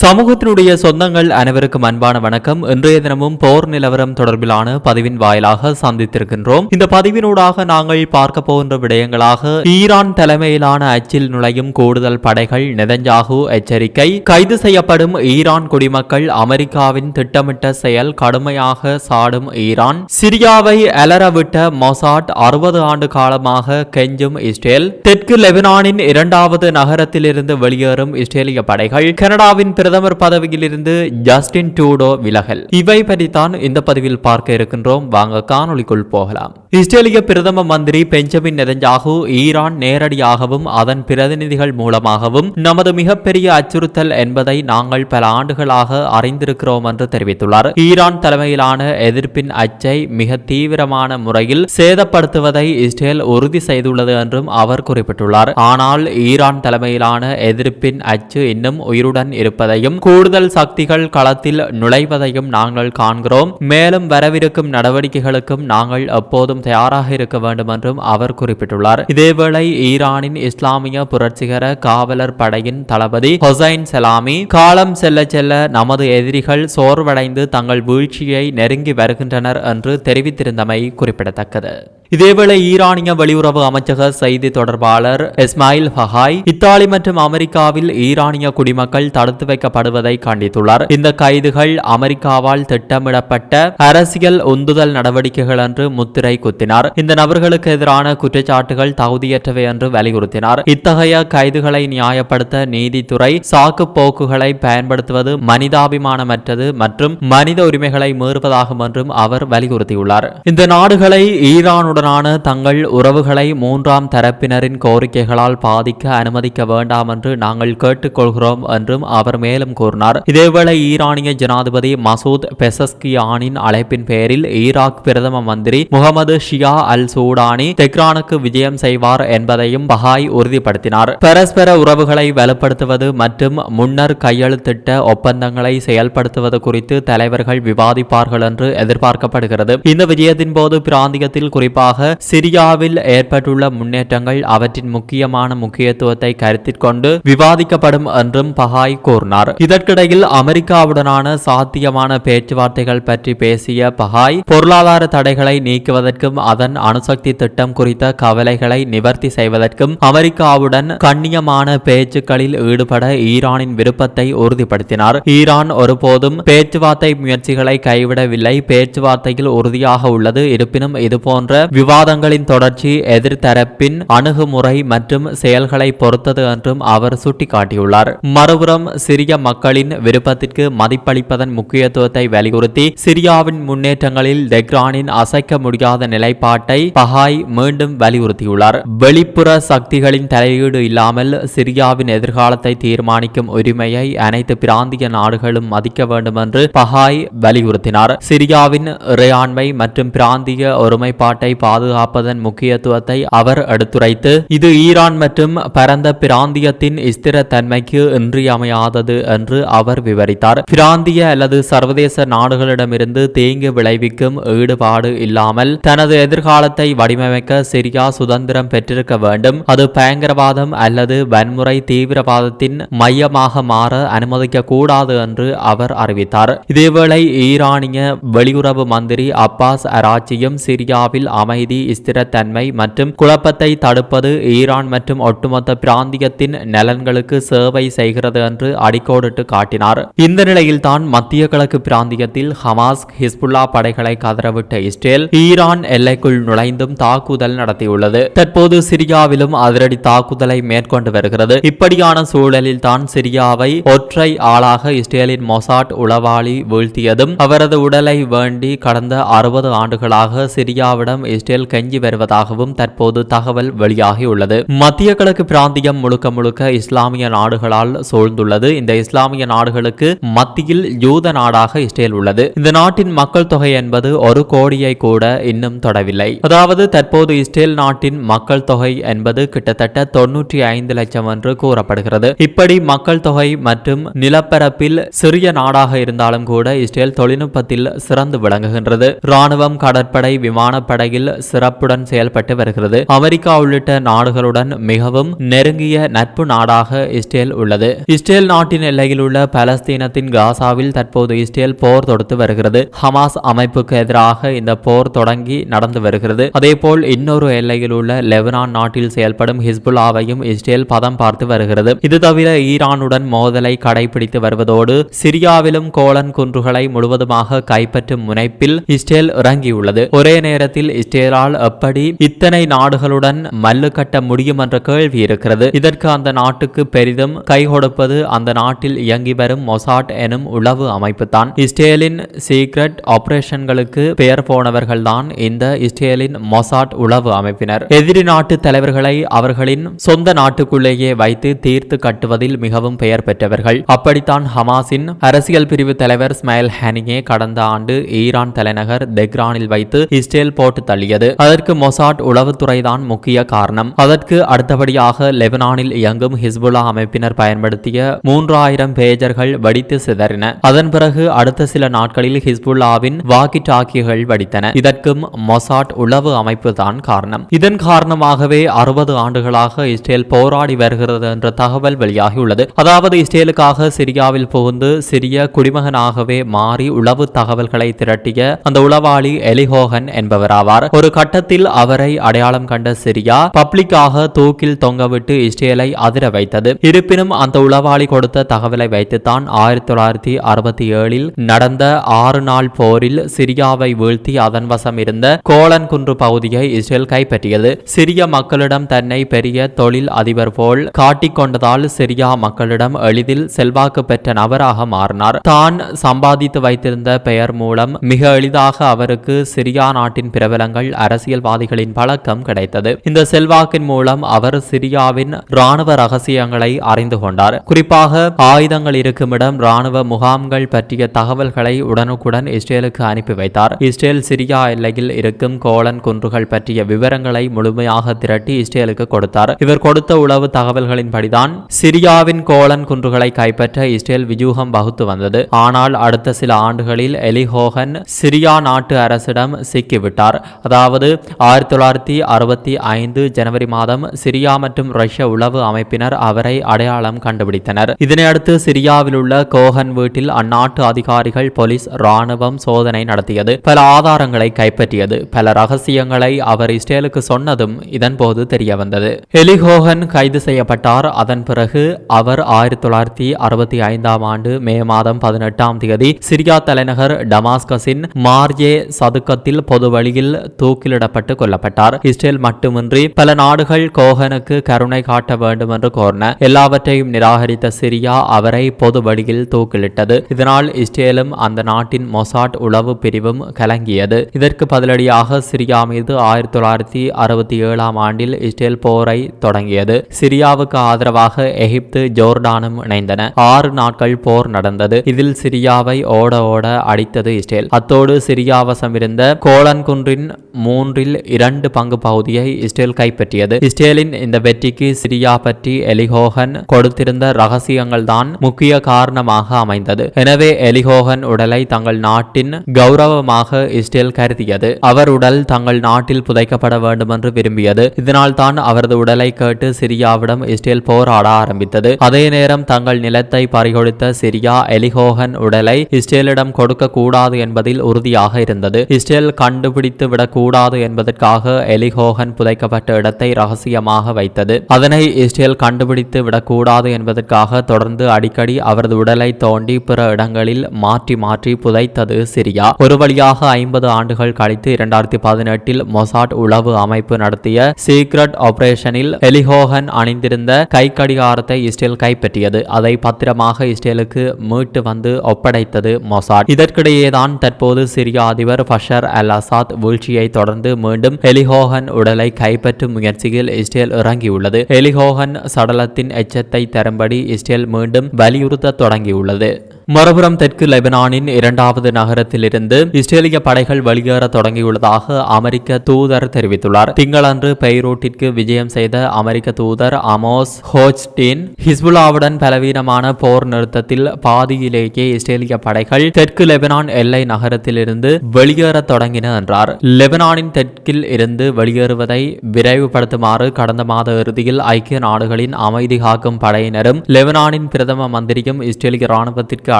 சமூகத்தினுடைய சொந்தங்கள் அனைவருக்கும் அன்பான வணக்கம். இன்றைய தினமும் போர் நிலவரம் தொடர்பிலான பதிவின் வாயிலாக சந்தித்திருக்கின்றோம். இந்த பதிவினூடாக நாங்கள் பார்க்க போகின்ற விடயங்களாக ஈரான் தலைமையிலான அச்சில் நுழையும் கூடுதல் படைகள் நெதஞ்சாகு எச்சரிக்கை கைது செய்யப்படும் ஈரான் குடிமக்கள் அமெரிக்காவின் திட்டமிட்ட செயல் கடுமையாக சாடும் ஈரான் சிரியாவை அலரவிட்ட மொசாட் அறுபது ஆண்டு காலமாக கெஞ்சும் இஸ்ரேல் தெற்கு லெபனானின் இரண்டாவது நகரத்திலிருந்து வெளியேறும் இஸ்ரேலிய படைகள் கனடாவின் பிரதமர் பதவியிலிருந்து ஜஸ்டின் டூடோ விலகல். இவை பற்றித்தான் இந்த பதிவில் பார்க்க இருக்கின்றோம். வாங்க காணொளிக்குள் போகலாம். இஸ்ரேலிய பிரதம மந்திரி பெஞ்சமின் நெதஞ்சாகு ஈரான் நேரடியாகவும் அதன் பிரதிநிதிகள் மூலமாகவும் நமது மிகப்பெரிய அச்சுறுத்தல் என்பதை நாங்கள் பல ஆண்டுகளாக அறிந்திருக்கிறோம் என்று தெரிவித்துள்ளார். ஈரான் தலைமையிலான எதிர்ப்பின் அச்சை மிக தீவிரமான முறையில் சேதப்படுத்துவதை இஸ்ரேல் உறுதி செய்துள்ளது என்றும் அவர் குறிப்பிட்டுள்ளார். ஆனால் ஈரான் தலைமையிலான எதிர்ப்பின் அச்சு இன்னும் உயிருடன் இருப்பதை இருப்பதையும் கூடுதல் சக்திகள் களத்தில் நுழைவதையும் நாங்கள் காண்கிறோம். மேலும் வரவிருக்கும் நடவடிக்கைகளுக்கும் நாங்கள் எப்போதும் தயாராக இருக்க வேண்டும் என்றும் அவர் குறிப்பிட்டுள்ளார். இதேவேளை ஈரானின் இஸ்லாமிய புரட்சிகர காவலர் படையின் தளபதி ஹொசைன் செலாமி காலம் செல்ல செல்ல நமது எதிரிகள் சோர்வடைந்து தங்கள் வீழ்ச்சியை நெருங்கி வருகின்றனர் என்று தெரிவித்திருந்தமை குறிப்பிடத்தக்கது. இதேவேளை ஈரானிய வெளியுறவு அமைச்சக செய்தி தொடர்பாளர் இஸ்மாயில் ஹஹாய் இத்தாலி மற்றும் அமெரிக்காவில் ஈரானிய குடிமக்கள் தடுத்து வைக்கப்படுவதை கண்டித்துள்ளார். இந்த கைதுகள் அமெரிக்காவால் திட்டமிடப்பட்ட அரசியல் உந்துதல் நடவடிக்கைகள் என்று முத்திரை குத்தினார். இந்த நபர்களுக்கு எதிரான குற்றச்சாட்டுகள் தகுதியற்றவை என்று வலியுறுத்தினார். இத்தகைய கைதுகளை நியாயப்படுத்த நீதித்துறை சாக்கு போக்குகளை பயன்படுத்துவது மனிதாபிமானமற்றது மற்றும் மனித உரிமைகளை மீறுவதாகும் என்றும் அவர் வலியுறுத்தியுள்ளார். இந்த நாடுகளை ஈரானுடன் ஈரானுடனான தங்கள் உறவுகளை மூன்றாம் தரப்பினரின் கோரிக்கைகளால் பாதிக்க அனுமதிக்க வேண்டாம் என்று நாங்கள் கேட்டுக்கொள்கிறோம் என்றும் அவர் மேலும் கூறினார். இதேவேளை ஈரானிய ஜனாதிபதி மசூத் பெசஸ்கியானின் அழைப்பின் பேரில் ஈராக் பிரதம மந்திரி முகமது ஷியா அல் சூடானி தெஹ்ரானுக்கு விஜயம் செய்வார் என்பதையும் பஹாய் உறுதிப்படுத்தினார். பரஸ்பர உறவுகளை வலுப்படுத்துவது மற்றும் முன்னர் கையெழுத்திட்ட ஒப்பந்தங்களை செயல்படுத்துவது குறித்து தலைவர்கள் விவாதிப்பார்கள் என்று எதிர்பார்க்கப்படுகிறது. இந்த விஜயத்தின் போது பிராந்தியத்தில் குறிப்பாக சிரியாவில் ஏற்பட்டுள்ள முன்னேற்றங்கள் அவற்றின் முக்கியமான முக்கியத்துவத்தை கருத்தில் கொண்டு விவாதிக்கப்படும் என்றும் பஹாய் கூறினார். இதற்கிடையில் அமெரிக்காவுடனான சாத்தியமான பேச்சுவார்த்தைகள் பற்றி பேசிய பஹாய் பொருளாதார தடைகளை நீக்குவதற்கும் அதன் அணுசக்தி திட்டம் குறித்த கவலைகளை நிவர்த்தி செய்வதற்கும் அமெரிக்காவுடன் கண்ணியமான பேச்சுக்களில் ஈடுபட ஈரானின் விருப்பத்தை உறுதிப்படுத்தினார். ஈரான் ஒருபோதும் பேச்சுவார்த்தை முயற்சிகளை கைவிடவில்லை. பேச்சுவார்த்தையில் உறுதியாக உள்ளது. இருப்பினும் இதுபோன்ற விவாதங்களின் தொடர்ச்சி எதிர்த்தரப்பின் அணுகுமுறை மற்றும் செயல்களை பொறுத்தது என்றும் அவர் சுட்டிக்காட்டியுள்ளார். மறுபுறம் சிரிய மக்களின் விருப்பத்திற்கு மதிப்பளிப்பதன் முக்கியத்துவத்தை வலியுறுத்தி சிரியாவின் முன்னேற்றங்களில் டெக்ரானின் அசைக்க முடியாத நிலைப்பாட்டை பஹாய் மீண்டும் வலியுறுத்தியுள்ளார். வெளிப்புற சக்திகளின் தலையீடு இல்லாமல் சிரியாவின் எதிர்காலத்தை தீர்மானிக்கும் உரிமையை அனைத்து பிராந்திய நாடுகளும் மதிக்க வேண்டும் என்று பஹாய் வலியுறுத்தினார். சிரியாவின் இறையாண்மை மற்றும் பிராந்திய ஒருமைப்பாட்டை பாதுகாப்பதன் முக்கியத்துவத்தை அவர் எடுத்துரைத்து இது ஈரான் மற்றும் பரந்த பிராந்தியத்தின் ஸ்திரத்தன்மைக்கு இன்றியமையாதது என்று அவர் விவரித்தார். பிராந்திய அல்லது சர்வதேச நாடுகளிடமிருந்து தீங்கு விளைவிக்கும் ஈடுபாடு இல்லாமல் தனது எதிர்காலத்தை வடிவமைக்க சிரியா சுதந்திரம் பெற்றிருக்க வேண்டும். அது பயங்கரவாதம் அல்லது வன்முறை தீவிரவாதத்தின் மையமாக மாற அனுமதிக்க கூடாது என்று அவர் அறிவித்தார். இதேவேளை ஈரானிய வெளியுறவு மந்திரி அப்பாஸ் அராச்சியும் சிரியாவில் அமைதி ஸ்திரத்தன்மை மற்றும் குழப்பத்தை தடுப்பது ஈரான் மற்றும் ஒட்டுமொத்த பிராந்தியத்தின் நலன்களுக்கு சேவை செய்கிறது என்று அடிக்கோடிட்டு காட்டினார். இந்த நிலையில்தான் மத்திய கிழக்கு பிராந்தியத்தில் ஹமாஸ் ஹிஸ்புல்லா படைகளை கதறவிட்ட இஸ்ரேல் ஈரான் எல்லைக்குள் நுழைந்தும் தாக்குதல் நடத்தியுள்ளது. தற்போது சிரியாவிலும் அதிரடி தாக்குதலை மேற்கொண்டு வருகிறது. இப்படியான சூழலில் தான் சிரியாவை ஒற்றை ஆளாக இஸ்ரேலின் மொசாட் உளவாளி வீழ்த்தியதும் அவரது உடலை வேண்டி கடந்த அறுபது ஆண்டுகளாக சிரியாவிடம் இஸ்ரேல் கெஞ்சி வருவதாகவும் தற்போது தகவல் வெளியாகியுள்ளது. மத்திய கிழக்கு பிராந்தியம் முழுக்க முழுக்க இஸ்லாமிய நாடுகளால் சூழ்ந்துள்ளது. இந்த இஸ்லாமிய நாடுகளுக்கு மத்தியில் யூத நாடாக இஸ்ரேல் உள்ளது. இந்த நாட்டின் மக்கள் தொகை என்பது ஒரு கோடியை கூட இன்னும் தொடவில்லை. அதாவது தற்போது இஸ்ரேல் நாட்டின் மக்கள் தொகை என்பது கிட்டத்தட்ட தொன்னூற்றி ஐந்து லட்சம் என்று கூறப்படுகிறது. இப்படி மக்கள் தொகை மற்றும் நிலப்பரப்பில் சிறிய நாடாக இருந்தாலும் கூட இஸ்ரேல் தொழில்நுட்பத்தில் சிறந்து விளங்குகின்றது. ராணுவம் கடற்படை விமானப்படையில் சிறப்புடன் செயல்பட்டு வருகிறது. அமெரிக்கா உள்ளிட்ட நாடுகளுடன் மிகவும் நெருங்கிய நட்பு நாடாக இஸ்ரேல் உள்ளது. இஸ்ரேல் நாட்டின் எல்லையில் உள்ள பலஸ்தீனத்தின் காசாவில் தற்போது இஸ்ரேல் போர் தொடுத்து வருகிறது. ஹமாஸ் அமைப்புக்கு எதிராக இந்த போர் தொடங்கி நடந்து வருகிறது. அதேபோல் இன்னொரு எல்லையில் உள்ள லெபனான் நாட்டில் செயல்படும் ஹிஸ்புல்லாவையும் இஸ்ரேல் பதம் பார்த்து வருகிறது. இது தவிர ஈரானுடன் மோதலை கடைபிடித்து வருவதோடு சிரியாவிலும் கோலன் குன்றுகளை முழுவதுமாக கைப்பற்றும் முனைப்பில் இஸ்ரேல் இறங்கியுள்ளது. ஒரே நேரத்தில் சேரால் எப்படி இத்தனை நாடுகளுடன் மல்லு கட்ட முடியும் என்ற கேள்வி இருக்கிறது. இதற்கு அந்த நாட்டுக்கு பெரிதும் கை கொடுப்பது அந்த நாட்டில் இயங்கி வரும் மொசாட் எனும் உளவு அமைப்பு தான் இஸ்ரேலின் சீக்ரெட் ஆபரேஷன்களுக்கு பெயர் போனவர்கள்தான் இந்த இஸ்ரேலின் மொசாட் உளவு அமைப்பினர். எதிரி நாட்டு தலைவர்களை அவர்களின் சொந்த நாட்டுக்குள்ளேயே வைத்து தீர்த்து கட்டுவதில் மிகவும் பெயர் பெற்றவர்கள். அப்படித்தான் ஹமாஸின் அரசியல் பிரிவு தலைவர் ஸ்மைல் ஹனியே கடந்த ஆண்டு ஈரான் தலைநகர் தெக்ரானில் வைத்து இஸ்ரேல் போட்டு தள்ளி தள்ளியது அதற்கு மொசாட் உளவுத்துறைதான் முக்கிய காரணம். அதற்கு அடுத்தபடியாக லெபனானில் இயங்கும் ஹிஸ்புல்லா அமைப்பினர் பயன்படுத்திய மூன்றாயிரம் பேஜர்கள் வடித்து சிதறின. அதன் பிறகு அடுத்த சில நாட்களில் ஹிஸ்புல்லாவின் வாக்கி டாக்கிகள் வடித்தன. இதற்கும் மொசாட் உளவு அமைப்பு தான் காரணம். இதன் காரணமாகவே அறுபது ஆண்டுகளாக இஸ்ரேல் போராடி வருகிறது என்ற தகவல் வெளியாகியுள்ளது. அதாவது இஸ்ரேலுக்காக சிரியாவில் புகுந்து சிறிய குடிமகனாகவே மாறி உளவு தகவல்களை திரட்டிய அந்த உளவாளி எலிஹோகன் என்பவராவார். ஒரு கட்டத்தில் அவரை அடையாளம் கண்ட சிரியா பப்ளிக்காக தூக்கில் தொங்கவிட்டு இஸ்ரேலை அதிர வைத்தது. இருப்பினும் அந்த உளவாளி கொடுத்த தகவலை வைத்துத்தான் ஆயிரத்தி தொள்ளாயிரத்தி அறுபத்தி ஏழில் நடந்த ஆறு நாள் போரில் சிரியாவை வீழ்த்தி அதன் வசம் இருந்த கோலன் குன்று பகுதியை இஸ்ரேல் கைப்பற்றியது. சிரிய மக்களிடம் தன்னை பெரிய தொழில் அதிபர் போல் காட்டிக்கொண்டதால் சிரியா மக்களிடம் எளிதில் செல்வாக்கு பெற்ற நபராக மாறினார். தான் சம்பாதித்து வைத்திருந்த பெயர் மூலம் மிக எளிதாக அவருக்கு சிரியா நாட்டின் பிரபலங்கள் அரசியல்வாதிகளின் பழக்கம் கிடைத்தது. இந்த செல்வாக்கின் மூலம் அவர் சிரியாவின் ராணுவ ரகசியங்களை அறிந்து கொண்டார். குறிப்பாக ஆயுதங்கள் இருக்குமிடம் ராணுவ முகாம்கள் பற்றிய தகவல்களை உடனுக்குடன் இஸ்ரேலுக்கு அனுப்பி வைத்தார். இஸ்ரேல் சிரியா எல்லையில் இருக்கும் கோலன் குன்றுகள் பற்றிய விவரங்களை முழுமையாக திரட்டி இஸ்ரேலுக்கு கொடுத்தார். இவர் கொடுத்த உளவு தகவல்களின்படிதான் சிரியாவின் கோலன் குன்றுகளை கைப்பற்ற இஸ்ரேல் வியூகம் வகுத்து வந்தது. ஆனால் அடுத்த சில ஆண்டுகளில் எலிஹோகன் சிரியா நாட்டு அரசிடம் சிக்கிவிட்டார். அதாவது அதாவது ஆயிரத்தி தொள்ளாயிரத்தி அறுபத்தி ஐந்து ஜனவரி மாதம் சிரியா மற்றும் ரஷ்ய உளவு அமைப்பினர் அவரை அடையாளம் கண்டுபிடித்தனர். இதனையடுத்து சிரியாவில் உள்ள கோஹன் வீட்டில் அந்நாட்டு அதிகாரிகள் போலீஸ் ராணுவம் சோதனை நடத்தியது. பல ஆதாரங்களை கைப்பற்றியது. பல ரகசியங்களை அவர் இஸ்ரேலுக்கு சொன்னதும் இதன்போது தெரிய வந்தது. எலிஹோகன் கைது செய்யப்பட்டார். அதன் பிறகு அவர் ஆயிரத்தி தொள்ளாயிரத்தி அறுபத்தி ஐந்தாம் ஆண்டு மே மாதம் பதினெட்டாம் தேதி சிரியா தலைநகர் டமாஸ்கஸின் மார்ஜே சதுக்கத்தில் பொது வழியில் தூ தூக்கிலிடப்பட்டு கொல்லப்பட்டார். இஸ்ரேல் மட்டுமின்றி பல நாடுகள் கோஹனுக்கு கருணை காட்ட வேண்டும் என்று கோரின. எல்லாவற்றையும் நிராகரித்த சிரியா அவரை பொது வழியில் தூக்கிலிட்டது. இதனால் இஸ்ரேலும் அந்த நாட்டின் மொசாட் உளவு பிரிவும் கலங்கியது. இதற்கு பதிலடியாக சிரியா மீது ஆயிரத்தி தொள்ளாயிரத்தி அறுபத்தி ஏழாம் ஆண்டில் இஸ்ரேல் போரை தொடங்கியது. சிரியாவுக்கு ஆதரவாக எகிப்து ஜோர்டானும் இணைந்தன. ஆறு நாட்கள் போர் நடந்தது. இதில் சிரியாவை ஓட ஓட அடித்தது இஸ்ரேல். அத்தோடு சிரியாவசம் இருந்த கோலன்குன்றின் மூன்றில் இரண்டு பங்கு பகுதியை இஸ்ரேல் கைப்பற்றியது. இஸ்ரேலின் இந்த வெற்றிக்கு சிரியா பற்றி எலிஹோகன் கொடுத்திருந்த ரகசியங்கள் தான் முக்கிய காரணமாக அமைந்தது. எனவே எலிஹோகன் உடலை தங்கள் நாட்டின் கௌரவமாக இஸ்ரேல் கருதியது. அவர் உடல் தங்கள் நாட்டில் புதைக்கப்பட வேண்டும் என்று விரும்பியது. இதனால் தான் அவரது உடலை கேட்டு சிரியாவிடம் இஸ்ரேல் போராட ஆரம்பித்தது. அதே நேரம் தங்கள் நிலத்தை பறிகொடுத்த சிரியா எலிஹோகன் உடலை இஸ்ரேலிடம் கொடுக்க கூடாது என்பதில் உறுதியாக இருந்தது. இஸ்ரேல் கண்டுபிடித்து விடக்கூடாது கூடாது என்பதற்காக எலிஹோகன் புதைக்கப்பட்ட இடத்தை ரகசியமாக வைத்தது. அதனை இஸ்ரேல் கண்டுபிடித்து விடக்கூடாது என்பதற்காக தொடர்ந்து அடிக்கடி அவரது உடலை தோண்டி பிற இடங்களில் மாற்றி மாற்றி புதைத்தது சிரியா. ஒரு வழியாக ஐம்பது ஆண்டுகள் கழித்து இரண்டாயிரத்தி பதினெட்டில் மொசாட் உளவு அமைப்பு நடத்திய சீக்ரெட் ஆபரேஷனில் எலிஹோகன் அணிந்திருந்த கை கடிகாரத்தை இஸ்ரேல் கைப்பற்றியது. அதை பத்திரமாக இஸ்ரேலுக்கு மீட்டு வந்து ஒப்படைத்தது மொசாட். இதற்கிடையேதான் தற்போது சிரியா அதிபர் பஷர் அல் அசாத் வீழ்ச்சியை தொடர்ந்து மீண்டும் ஹெலிஹோகன் உடலை கைப்பற்றும் முயற்சியில் இஸ்ரேல் இறங்கியுள்ளது. ஹெலிஹோகன் சடலத்தின் எச்சத்தை தரும்படி இஸ்ரேல் மீண்டும் வலியுறுத்த தொடங்கியுள்ளது. மறுபுறம் தெற்கு லெபனானின் இரண்டாவது நகரத்திலிருந்து இஸ்ரேலிய படைகள் வெளியேற தொடங்கியுள்ளதாக அமெரிக்க தூதர் தெரிவித்துள்ளார். திங்களன்று பெய்ரூட்டிற்கு விஜயம் செய்த அமெரிக்க தூதர் அமோஸ் ஹோச்டின் ஹிஸ்புல்லாவுடன் பலவீனமான போர் நிறுத்தத்தில் பாதியிலேயே இஸ்ரேலிய படைகள் தெற்கு லெபனான் எல்லை நகரத்திலிருந்து வெளியேற தொடங்கின என்றார். லெபனானின் தெற்கில் இருந்து வெளியேறுவதை விரைவுபடுத்துமாறு கடந்த மாத இறுதியில் ஐக்கிய நாடுகளின் அமைதி காக்கும் படையினரும் லெபனானின் பிரதம மந்திரியும் இஸ்ரேலிய ராணுவத்திற்கு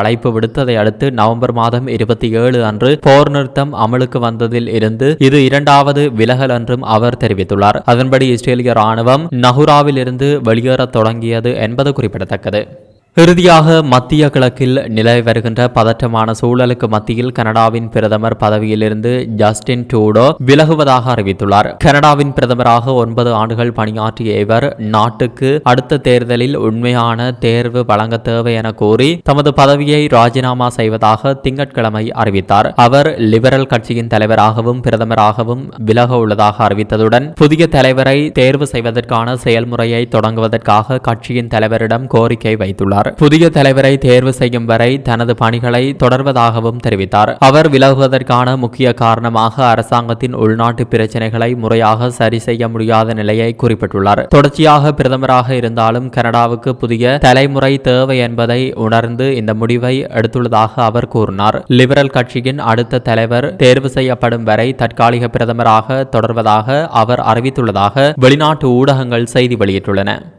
அழைப்பு விடுத்ததை அடுத்து நவம்பர் மாதம் இருபத்தி ஏழு அன்று போர் நிறுத்தம் அமலுக்கு வந்ததில் இருந்து இது இரண்டாவது விலகல் என்றும் அவர் தெரிவித்துள்ளார். அதன்படி இஸ்ரேலிய ராணுவம் நஹுராவில் இருந்து வெளியேறத் தொடங்கியது என்பது குறிப்பிடத்தக்கது. இறுதியாக மத்திய கிழக்கில் நிலவி வருகின்ற பதற்றமான சூழலுக்கு மத்தியில் கனடாவின் பிரதமர் பதவியிலிருந்து ஜஸ்டின் டூடோ விலகுவதாக அறிவித்துள்ளார். கனடாவின் பிரதமராக ஒன்பது ஆண்டுகள் பணியாற்றிய இவர் நாட்டுக்கு அடுத்த தேர்தலில் உண்மையான தேர்வு வழங்க தேவை என கூறி தமது பதவியை ராஜினாமா செய்வதாக திங்கட்கிழமை அறிவித்தார். அவர் லிபரல் கட்சியின் தலைவராகவும் பிரதமராகவும் விலக உள்ளதாக அறிவித்ததுடன் புதிய தலைவரை தேர்வு செய்வதற்கான செயல்முறையை தொடங்குவதற்காக கட்சியின் தலைவரிடம் கோரிக்கை வைத்துள்ளார். புதிய தலைவரை தேர்வு செய்யும் வரை தனது பணிகளை தொடர்வதாகவும் தெரிவித்தார். அவர் விலகுவதற்கான முக்கிய காரணமாக அரசாங்கத்தின் உள்நாட்டு பிரச்சனைகளை முறையாக சரி செய்ய முடியாத நிலையை குறிப்பிட்டுள்ளார். தொடர்ச்சியாக பிரதமராக இருந்தாலும் கனடாவுக்கு புதிய தலைமுறை தேவை என்பதை உணர்ந்து இந்த முடிவை எடுத்துள்ளதாக அவர் கூறினார். லிபரல் கட்சியின் அடுத்த தலைவர் தேர்வு செய்யப்படும் வரை தற்காலிக பிரதமராக தொடர்வதாக அவர் அறிவித்துள்ளதாக வெளிநாட்டு ஊடகங்கள் செய்தி வெளியிட்டுள்ளன.